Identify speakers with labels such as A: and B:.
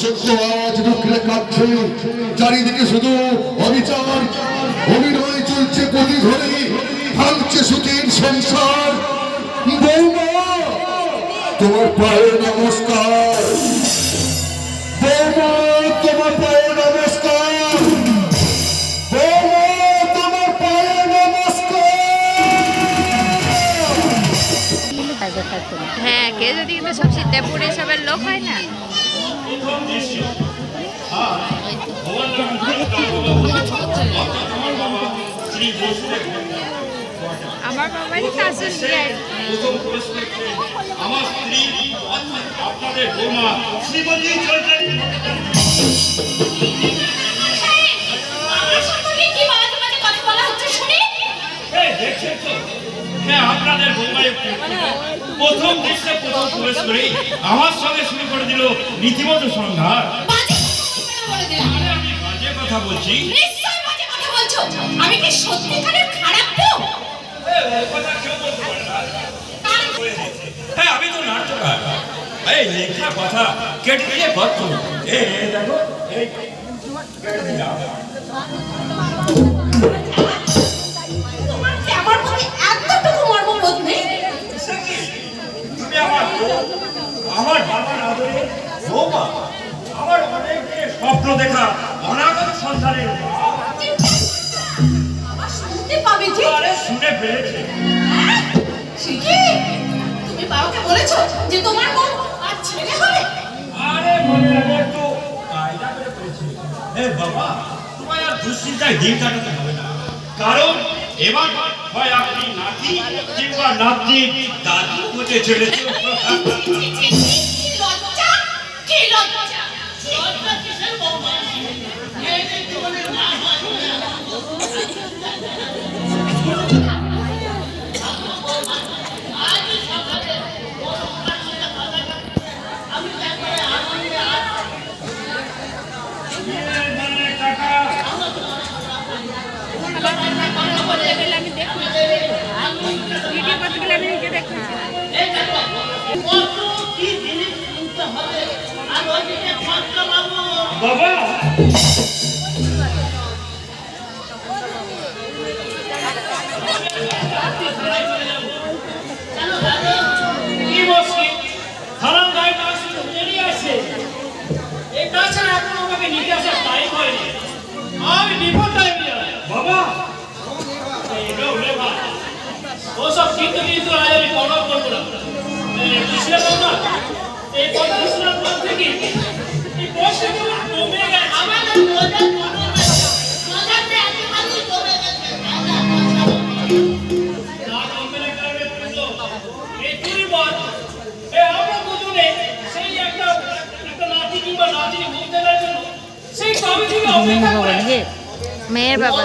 A: আজ দুঃখে কাঁদছে চারিদিকে শুধু অবিচার, অভিনয় চলছে প্রতি ঘরে ভাঙছে সুখের সংসার। বৌমা, তোমার পায়ে নমস্কার। বৌমা, তোমার পায়ে নমস্কার। নমস্কার।
B: হ্যাঁ কে যদি সব সীতাপুর এসবের লোক হয় না? আমার বাবাই কাজল
C: আমার স্ত্রী আপনাদের বৌমা শ্রীমতী চৌধুরী আপনাদের প্রথম দৃশ্যে প্রথম প্রবেশ করে আমার সঙ্গে শুরু করে দিল রীতিমতো সংঘাত আমি বাজে কথা বলছি।
D: নিশ্চয় বাজে কথা বলছো। আমি কি সত্যিকারের খারাপ তো?
C: কথা কেউ বলতে পারে না। হ্যাঁ আমি তো নাট্যকার। এই লেখা কথা কেটে দিয়ে দেখো এই কেটে দিলাম।
D: তোমার কি আমার প্রতি এতটুকু মর্মবোধ নেই
C: তুমি আমার বাবার আদরে বৌমা আমার অনেক দিনের স্বপ্ন দেখা অনাগত সন্তানের
D: শুনতে পাবে যে
C: আরে শুনে পেয়েছে
D: হ্যাঁ? কি? তুমি বাবাকে বলেছ যে তোমার আর ছেলে হবে?
C: আরে মনে কায়দা করে এ বাবা তোমায় আর দুশ্চিন্তায় দিন কাটাতে হবে না। কারণ এবার হয় আপনি নাতি কিংবা নাতি দাদু হতে চলেছে।
D: Thank ছি,
C: বাবা!
E: এই পড়াশোনার পর থেকে এই বয়সগুলো
B: মেয়ের বাবা